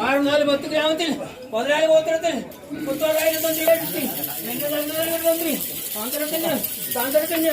ആറുനാല് പത്ത് ഗ്രാമത്തിൽ പതിനാല് ഗോത്രത്തിൽ മുത്തോളായിരം തന്ത്രി എന്റെ തന്ത്രി സാന്തരത്തിന്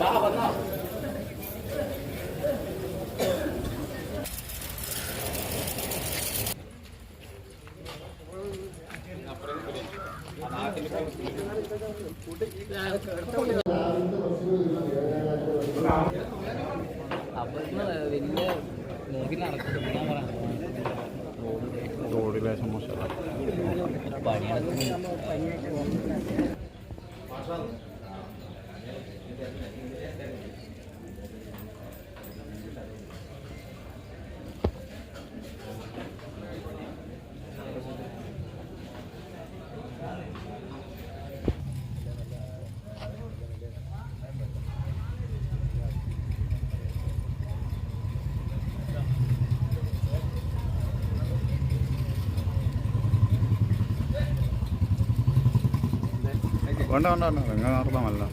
బాగా ഗുണവേണം ഗുണവേണം ഗുണവേണം റോഡിലെ സമോസ വേണ്ട വേണ്ട വേണ്ട വെങ്ങ നേർത്തമല്ല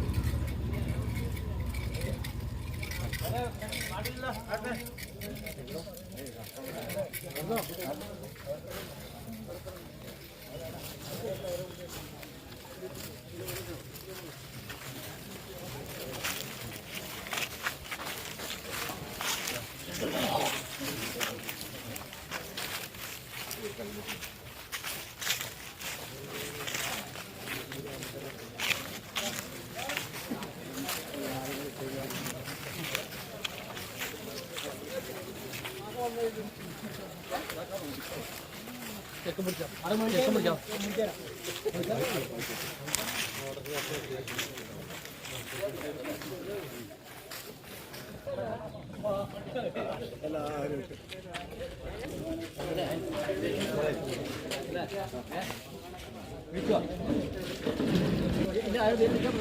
എല്ലാവരും ഇതാ